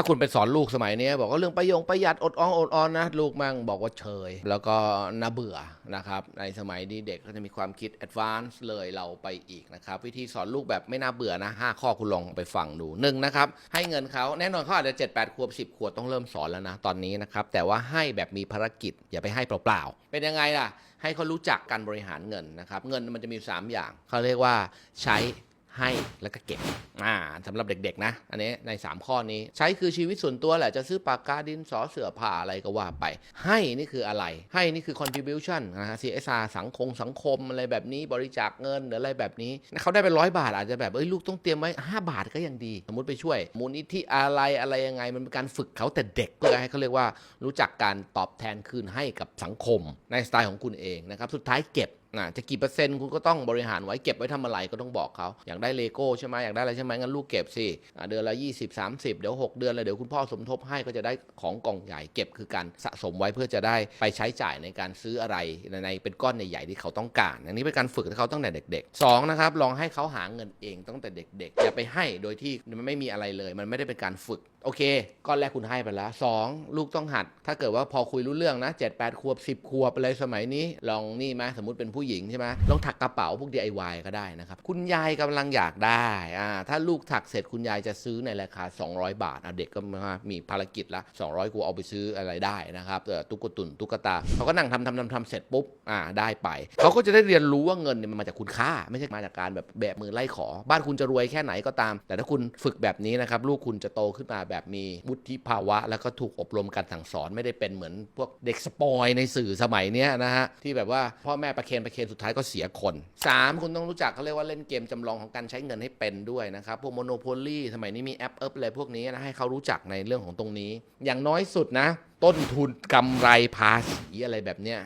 ถ้าคุณไปสอนลูกสมัยนี้บอกว่าเรื่องประโยงประหยัดอดออมอดออนนะลูกมั่งบอกว่าเฉย แล้วก็น่าเบื่อนะครับ ในสมัยนี้เด็กก็จะมีความคิดแอดวานซ์เลยเราไปอีกนะครับ วิธีสอนลูกแบบไม่น่าเบื่อนะ 5 ข้อคุณลองไปฟังดูหนึ่งนะครับให้เงินเขาแน่นอนเขาอาจจะ 7 8ขวบ10 ขวบต้องเริ่มสอนแล้วนะตอนนี้นะครับแต่ว่าให้แบบมีภารกิจอย่าไปให้เปล่าๆเป็นยังไงล่ะ ให้เขารู้จักการบริหารเงินนะครับเงินมันจะมี 3 อย่างเขาเรียกว่าใช้ ให้แล้วก็เก็บอ่าสำหรับเด็กๆนะ อันนี้ใน 3 ข้อนี้ใช้คือชีวิตส่วนตัวแหละจะซื้อปากกาดินสอเสือผ้าอะไรก็ว่าไป ให้นี่คืออะไร ให้นี่คือ contribution นะฮะ CSR สังคมสังคมอะไรแบบนี้บริจาคเงินหรืออะไรแบบนี้เขาได้ไปร้อยบาทอาจจะแบบเอ้ยลูกต้องเตรียมไว้5บาทก็ยังดี สมมติไปช่วย มูลนิธิอะไรอะไรยังไงมันเป็นการฝึกเขาแต่เด็กเพื่อให้เขาเรียกว่ารู้จักการตอบแทนคืนให้กับสังคม ในสไตล์ของคุณเองนะครับสุดท้ายเก็บ นะจะกี่เปอร์เซ็นต์คุณก็ต้องบริหารไว้เก็บไว้ทำอะไรก็ต้องบอกเขาอยากได้เลโก้ใช่ไหมอยากได้อะไรใช่ไหมงั้นลูกเก็บสิเดือนละ 20 30 เดี๋ยว 6 เดือนเลยเดี๋ยวคุณพ่อสมทบให้ก็จะได้ของกล่องใหญ่เก็บคือการสะสมไว้เพื่อจะได้ไปใช้จ่ายในการซื้ออะไรในในเป็นก้อนใหญ่ๆที่เขาต้องการอันนี้เป็นการฝึกให้เขาตั้งแต่เด็กๆสองนะครับลองให้เขาหาเงินเองตั้งแต่เด็กๆอย่าไปให้โดยที่มันไม่มีอะไรเลย มันไม่ได้เป็นการฝึก อเคก้อนแรกคุณให้ไปแล้ว2ลูกต้องหัด ถ้าเกิดว่าพอคุยรู้เรื่องนะ7 8ขวบ10ขวบอะไรสมัยนี้ ลองนี่ไหมสมมติเป็นผู้หญิงใช่ไหมลองถักกระเป๋าพวก DIY ก็ได้นะครับ คุณยายกำลังอยากได้อ่าถ้าลูกถักเสร็จคุณยายจะซื้อในราคา 200 บาทอะเด็กก็มามีภารกิจละ200 กูเอาไปซื้ออะไรได้นะครับตุ๊กตุนตุ๊กตาเขาก็นั่งทำทำทำทำเสร็จปุ๊บอ่าได้ไปเขาก็จะได้เรียนรู้ว่าเงินเนี่ยมันมาจากคุณค่า ไม่ใช่มาจากการแบบแบมือไล่ขอ บ้านคุณจะรวยแค่ไหนก็ตาม แต่ถ้าคุณฝึกแบบนี้นะครับลูกคุณจะโตขึ้นมาแบบมีวุฒิภาวะ แล้วก็ถูกอบรมการสั่งสอนไม่ได้เป็นเหมือนพวกเด็กสปอยในสื่อสมัยเนี้ยนะฮะที่แบบว่าพ่อแม่ประเคนประเคนสุดท้ายก็เสียคน 3 คุณต้องรู้จักเขาเรียกว่าเล่นเกมจำลองของการใช้เงินให้เป็นด้วยนะครับพวกโมโนโพลีสมัยนี้มีแอปเอิบอะไรพวกนี้นะให้เขารู้จักในเรื่องของตรงนี้ อย่างน้อยสุดนะ ต้นทุนกำไรภาษีอะไรแบบเนี้ย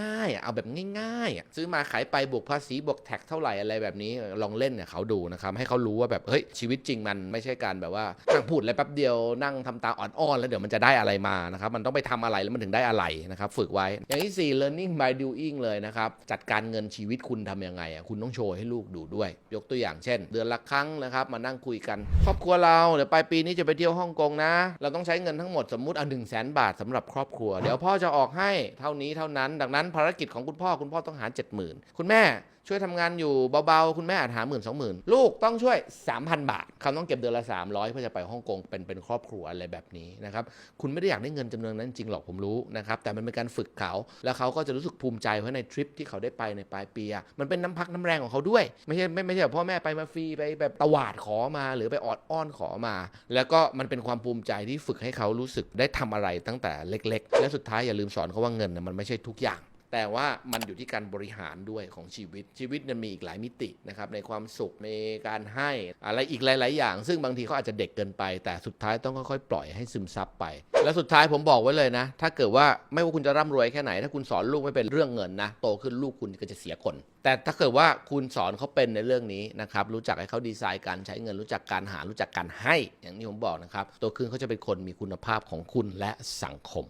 ง่ายๆเอาแบบง่ายๆซื้อมาขายไปบวกภาษีบวกแท็กเท่าไหร่อะไรแบบนี้ลองเล่นเนี่ยเขาดูนะครับให้เขารู้ว่าแบบเฮ้ยชีวิตจริงมันไม่ใช่การแบบว่านั่งพูดอะไรแป๊บเดียวนั่งทำตาอ่อนๆแล้วเดี๋ยวมันจะได้อะไรมานะครับมันต้องไปทำอะไรแล้วมันถึงได้อะไรนะครับฝึกไว้ อย่างที่ 4 learning by doing เลยนะครับจัดการเงินชีวิตคุณทำยังไงอะคุณต้องโชว์ให้ลูกดูด้วย ยกตัวอย่างเช่น เดือนละครั้งนะครับมานั่งคุยกัน ครอบครัวเราเดี๋ยวปลายปีนี้จะไปเที่ยวฮ่องกงนะ เราต้องใช้เงินทั้งหมดสมมติเอาหนึ่งแสนบาทสำหรับครอบครัว เดี๋ยวพ่อจะออกให้เท่านี้เท่านั้น ดังนั้นภารกิจของคุณพ่อคุณพ่อต้องหา 70,000 คุณแม่ช่วยทำงานอยู่เบาๆ คุณแม่อาจหาหมื่นสองหมื่นลูกต้องช่วย 3,000 บาทเขาต้องเก็บเดือนละ 300 เพื่อจะไปฮ่องกงเป็นเป็นครอบครัวอะไรแบบนี้นะครับคุณไม่ได้อยากได้เงินจำนวนนั้นจริงหรอกผมรู้นะครับแต่มันเป็นการฝึกเขา แล้วเขาก็จะรู้สึกภูมิใจเพราะในทริปที่เขาได้ไปในปลายปีมันเป็นน้ำพักน้ำแรงของเขาด้วย ไม่ใช่ไม่ไม่ใช่แบบพ่อแม่ไปมาฟรีไปแบบตวาดขอมา หรือไปออดอ้อนขอมา แล้วก็มันเป็นความภูมิใจที่ฝึกให้เขารู้สึกได้ทำอะไรตั้งแต่เล็ก ๆ และสุดท้ายอย่าลืมสอนเขาว่าเงินน่ะมันไม่ใช่ทุกอย่าง แต่ว่ามันอยู่ที่การบริหารด้วยของชีวิตชีวิตมันมีอีกหลายมิตินะครับในความสุขในการให้อะไรอีกหลาย ๆ อย่าง ซึ่งบางทีเขาอาจจะเด็กเกินไป แต่สุดท้ายต้องค่อยๆปล่อยให้ซึมซับไป แล้วสุดท้ายผมบอกไว้เลยนะ ถ้าเกิดว่าไม่ว่าคุณจะร่ำรวยแค่ไหน ถ้าคุณสอนลูกไม่เป็นเรื่องเงินนะโตขึ้นลูกคุณก็จะเสียคน แต่ถ้าเกิดว่าคุณสอนเขาเป็นในเรื่องนี้นะครับรู้จักให้เขาดีไซน์การใช้เงินรู้จักการหารู้จักการให้ อย่างที่ผมบอกนะครับโตขึ้นเขาจะเป็นคนมีคุณภาพของคุณและสังคม